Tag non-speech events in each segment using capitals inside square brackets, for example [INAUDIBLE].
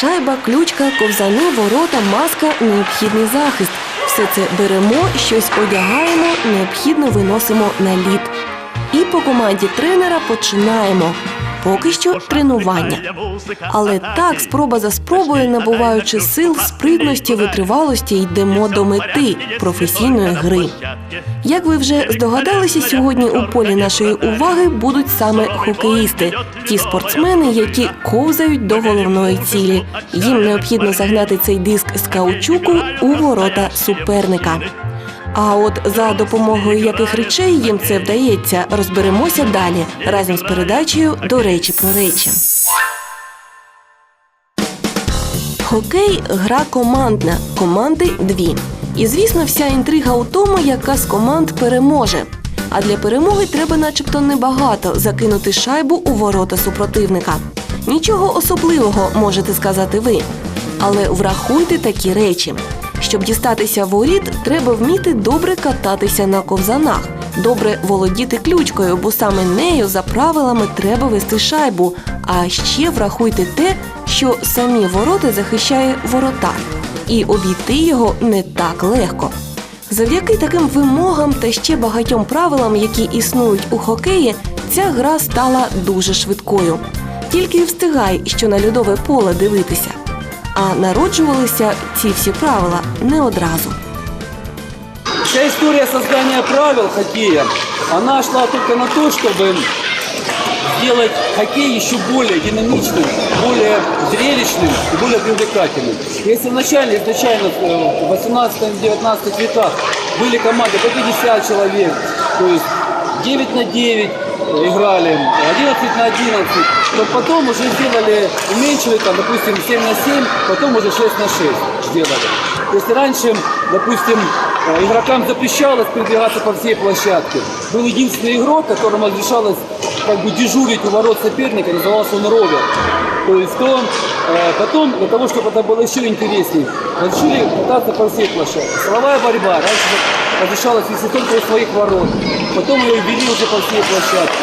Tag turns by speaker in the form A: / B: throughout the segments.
A: Шайба, ключка, ковзани, ворота, маска, необхідний захист. Все це беремо, щось одягаємо, необхідно виносимо на лід. І по команді тренера починаємо. Поки що тренування. Але так, спроба за спробою, набуваючи сил, спритності, витривалості, йдемо до мети професійної гри. Як ви вже здогадалися, сьогодні у полі нашої уваги будуть саме хокеїсти, ті спортсмени, які ковзають до головної цілі. Їм необхідно загнати цей диск з каучуку у ворота суперника. А от за допомогою яких речей їм це вдається, розберемося далі разом з передачею до речі про речі. Хокей гра командна, команди дві. І звісно, вся інтрига у тому, яка з команд переможе. А для перемоги треба, начебто, небагато закинути шайбу у ворота супротивника. Нічого особливого можете сказати ви. Але врахуйте такі речі. Щоб дістатися воріт, треба вміти добре кататися на ковзанах, добре володіти ключкою, бо саме нею за правилами треба вести шайбу. А ще врахуйте те, що самі ворота захищає воротар, і обійти його не так легко. Завдяки таким вимогам та ще багатьом правилам, які існують у хокеї, ця гра стала дуже швидкою. Тільки встигай, що на льодове поле дивитися. А народжувалися ці всі правила не одразу.
B: Вся история создания правил хоккея, она шла только на то, чтобы сделать хоккей еще более динамичным, более зрелищным и более привлекательным. Если вначале, изначально э, в 18-19 веках были команды по 50 человек, то есть 9 на 9 играли, 11 на 11, то потом уже сделали, уменьшили, там, допустим, 7 на 7, потом уже 6 на 6 сделали. Если раньше, допустим, э, игрокам запрещалось передвигаться по всей площадке, был единственный игрок, которому разрешалось как бы дежурить у ворот соперника, назывался он ровер. То есть то э, потом, для того, чтобы это было еще интереснее, разрешили кататься по всей площадке. Силовая борьба раньше разрешалась вести только у своих ворот, потом ее ввели уже по всей площадке.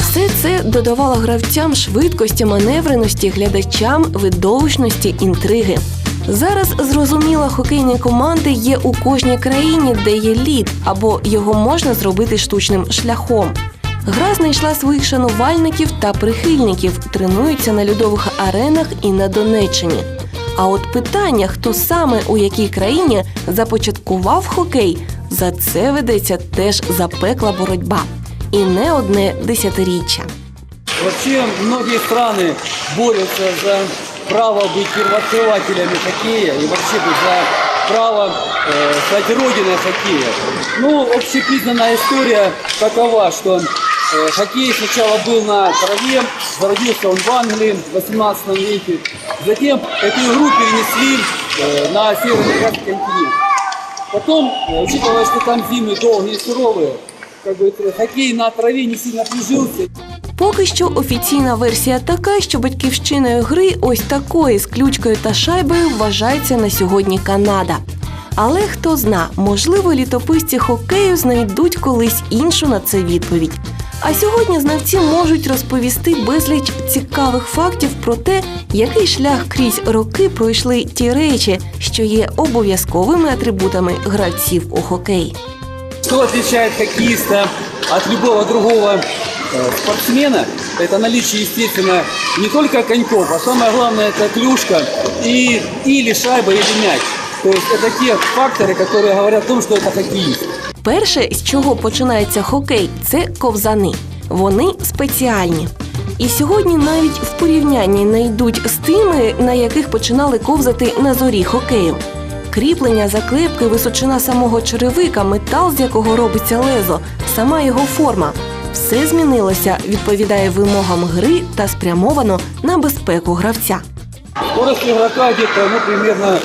A: Все це додавало гравцям швидкості, маневреності, глядачам, видовищності, інтриги. Зараз зрозуміло, хокейні команди є у кожній країні, де є лід, або його можна зробити штучним шляхом. Гра знайшла своїх шанувальників та прихильників, тренуються на льодових аренах і на Донеччині. А от питання, хто саме у якій країні започаткував хокей, за це ведеться теж запекла боротьба. І не одне десятиріччя.
B: Вообще многие страны борются за право быть первооткрывателями хоккея и вообще быть за право э, стать родиной хоккея. Ну, общепризнанная история такова, что э, хоккей сначала был на траве, зародился он в Англии в 18 веке. Затем эту игру перенесли э, на северный континент. Потом, э, учитывая, что там зимы долгие и суровые, как бы э, хоккей на траве не сильно прижился.
A: Поки що офіційна версія така, що батьківщиною гри ось такої з ключкою та шайбою вважається на сьогодні Канада. Але хто зна, можливо, літописці хокею знайдуть колись іншу на це відповідь. А сьогодні знавці можуть розповісти безліч цікавих фактів про те, який шлях крізь роки пройшли ті речі, що є обов'язковими атрибутами гравців у хокей.
B: Что отличает хоккеиста от любого другого э, спортсмена? Это наличие, естественно, не только коньков, а самое главное это клюшка и или шайба, или мяч. То есть это те факторы, которые говорят о том, что это хоккеист.
A: Перше, з чого починається хокей, це ковзани. Вони спеціальні. І сьогодні навіть в порівнянні не йдуть з тими, на яких починали ковзати на зорі хокею. Кріплення, заклепки, височина самого черевика, метал, з якого робиться лезо, сама його форма. Все змінилося, відповідає вимогам гри та спрямовано на безпеку гравця.
B: Скорость игрока где-то, ну, примерно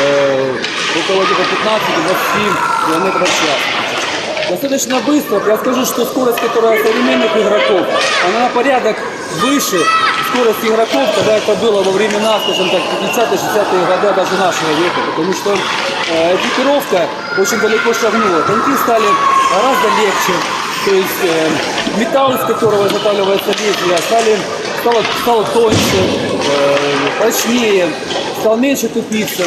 B: э, около где-то 15-20 км в час. Достаточно быстро. Я скажу, что скорость, которая современных игроков, она на порядок выше скорости игроков, когда это было во времена, скажем так, 50-60-е годы даже нашего века. Потому что э, экипировка очень далеко шагнула. Коньки стали гораздо легче. То есть э, металл, из которого изготавливается лезвие, стали, стало, стало тоньше. Э, прочнее, стал меньше тупиться.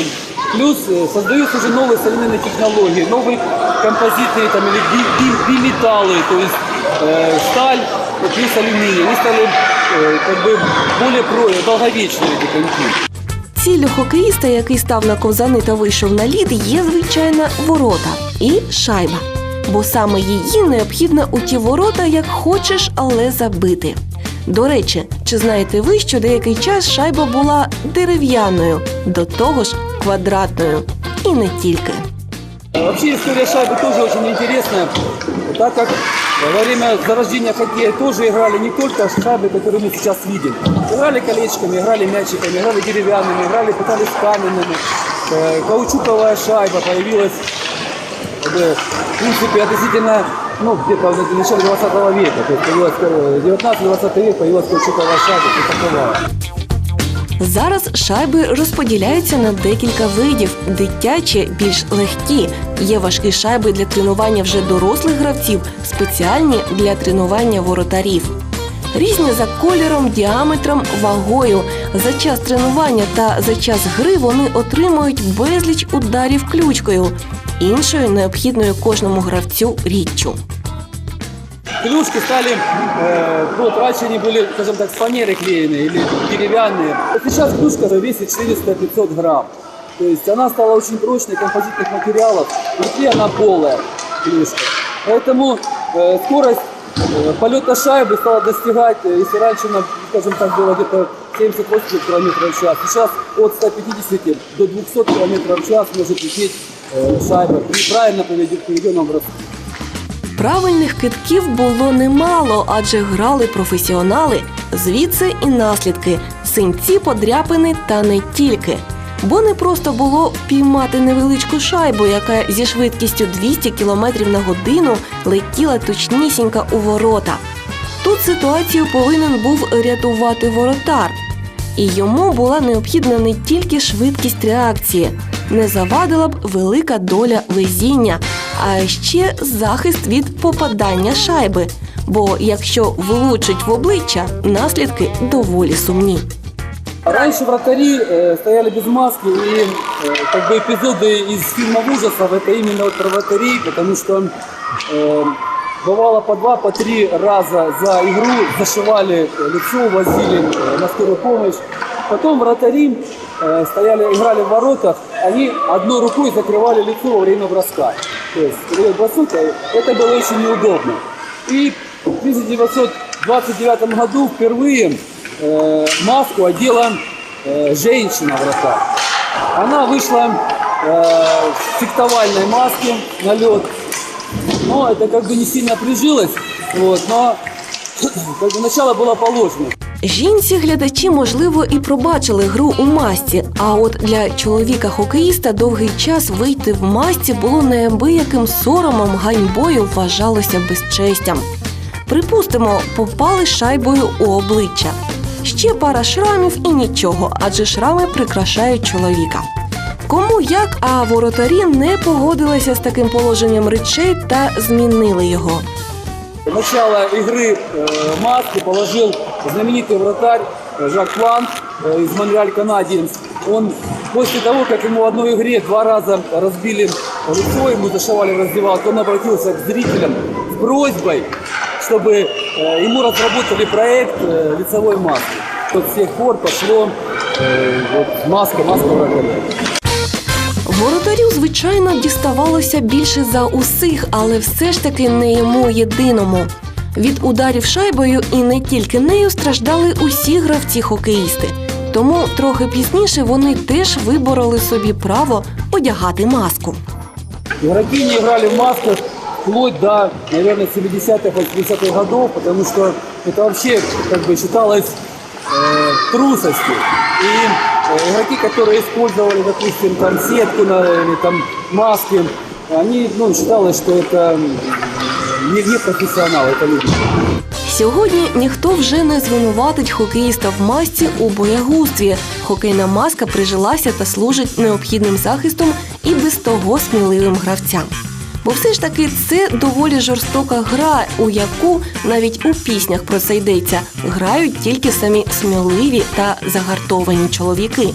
B: Плюс э, создаются уже новые современные технологии, новые композитные там, или би- би- биметаллы, то есть э, сталь плюс алюминий. Они стали э, как бы более про- долговечные эти коньки.
A: Ціллю хокеїста, який став на ковзани та вийшов на лід, є звичайна ворота і шайба. Бо саме її необхідно у ті ворота, як хочеш, але забити. До речі, чи знаєте ви, що деякий час шайба була дерев'яною, до того ж квадратною, і не тільки.
B: Э, Вообще история шайбы тоже очень интересная, так как э, во время зарождения хоккея тоже играли не только шайбы, которые мы сейчас видим. Играли колечками, играли мячиками, играли деревянными, играли, пытались каменными. Э, Каучуковая шайба появилась, как бы, в принципе, относительно, ну, где-то в начале 20 века. То есть появилась э, 19-20 век появилась каучуковая шайба, таковая.
A: Зараз шайби розподіляються на декілька видів. Дитячі більш легкі. Є важкі шайби для тренування вже дорослих гравців, спеціальні для тренування воротарів. Різні за кольором, діаметром, вагою. За час тренування та за час гри вони отримують безліч ударів ключкою, іншою необхідною кожному гравцю річчю.
B: Клюшки стали, э, вот раньше они были, скажем так, с фанеры клееные или деревянные. Вот Сейчас клюшка весит 400-500 грамм. То есть она стала очень прочной, композитных материалов. Внутри она полая клюшка. Поэтому э, скорость э, полета шайбы стала достигать, э, если раньше, она, скажем так, было где-то 70-80 км в час, сейчас от 150 до 200 км в час может лететь э, шайба при правильно поведенном броске.
A: Правильних китків було немало, адже грали професіонали. Звідси і наслідки синці, подряпини та не тільки. Бо не просто було впіймати невеличку шайбу, яка зі швидкістю 200 км на годину летіла точнісінько у ворота. Тут ситуацію повинен був рятувати воротар. І йому була необхідна не тільки швидкість реакції, не завадила б велика доля везіння, а ще захист від попадання шайби. Бо якщо влучить в обличчя, наслідки доволі сумні.
B: Раньше вратари э, стояли без маски, и э, как бы эпизоды из фильмов ужасов это именно вот про вратарей, потому что э, бывало по два, по три раза за игру зашивали э, лицо, возили э, на скорую помощь. Потом вратари э, стояли, играли в воротах, они одной рукой закрывали лицо во время броска. То есть, идет бросок, э, это было очень неудобно. И в 1929 году впервые э, маску одела э, женщина вратарь. Она вышла э, в фехтовальной маске на лед. Но это как бы не сильно прижилось, вот, но [CLEARS THROAT] как бы начало было положено.
A: Жінці глядачі, можливо, і пробачили гру у масці. А от для чоловіка-хокеїста довгий час вийти в масці було неабияким соромом, ганьбою вважалося безчестям. Припустимо, попали шайбою у обличчя. Ще пара шрамів і нічого, адже шрами прикрашають чоловіка. Кому як, а воротарі не погодилися з таким положенням речей та змінили його.
B: Начало игры э, маски положил знаменитый вратарь э, Жак План э, из Монреаль Канадиенс. Он после того, как ему в одной игре два раза разбили лицо, ему зашивали раздевалку, он обратился к зрителям с просьбой, чтобы э, ему разработали проект э, лицевой маски. Вот с тех пор пошло э, вот маска, маска вратаря.
A: Воротарю, звичайно, діставалося більше за усіх, але все ж таки не йому єдиному. Від ударів шайбою і не тільки нею страждали усі гравці-хокеїсти. Тому трохи пізніше вони теж вибороли собі право одягати маску.
B: Игроки не играли в масках вплоть до, наверное, 70-х, 80-х годов, потому что это вообще как бы считалось э, трусостью. И э, игроки, которые использовали, допустим, там сетку на, или там маски, они, ну, считалось, что это м, не, не профессионалы, это люди.
A: Сьогодні ніхто вже не звинуватить хокеїста в масці у боягузтві. Хокейна маска прижилася та служить необхідним захистом і без того сміливим гравцям. Бо все ж таки це доволі жорстока гра, у яку навіть у піснях про це йдеться, грають тільки самі сміливі та загартовані чоловіки.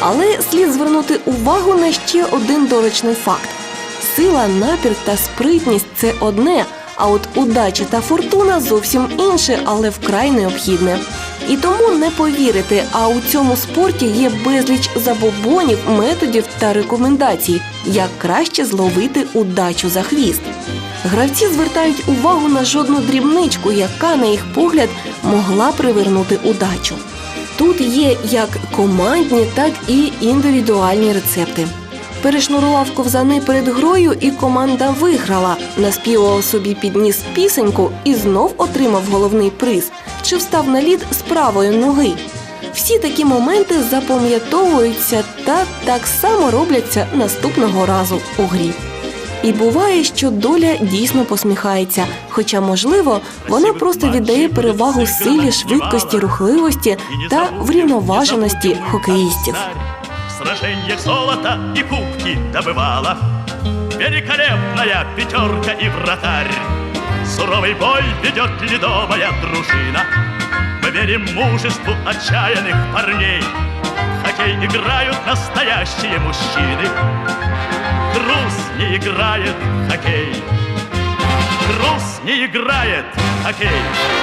A: Але слід звернути увагу на ще один доречний факт: сила, напір та спритність це одне, а от удача та фортуна зовсім інше, але вкрай необхідне. І тому не повірите, а у цьому спорті є безліч забобонів, методів та рекомендацій, як краще зловити удачу за хвіст. Гравці звертають увагу на жодну дрібничку, яка, на їх погляд, могла привернути удачу. Тут є як командні, так і індивідуальні рецепти. Перешнурував ковзани перед грою, і команда виграла. Наспівував собі підніс пісеньку і знов отримав головний приз. Чи встав на лід з правої ноги. Всі такі моменти запам'ятовуються та так само робляться наступного разу у грі. І буває, що доля дійсно посміхається, хоча, можливо, вона просто віддає перевагу силі, швидкості, рухливості та врівноваженості хокеїстів.
C: Сражениях золота и кубки добывала Великолепная пятерка и вратарь Суровый бой ведет ледовая дружина. Мы верим мужеству отчаянных парней хоккей играют настоящие мужчины. Трус не играет хоккей. Трус не играет хоккей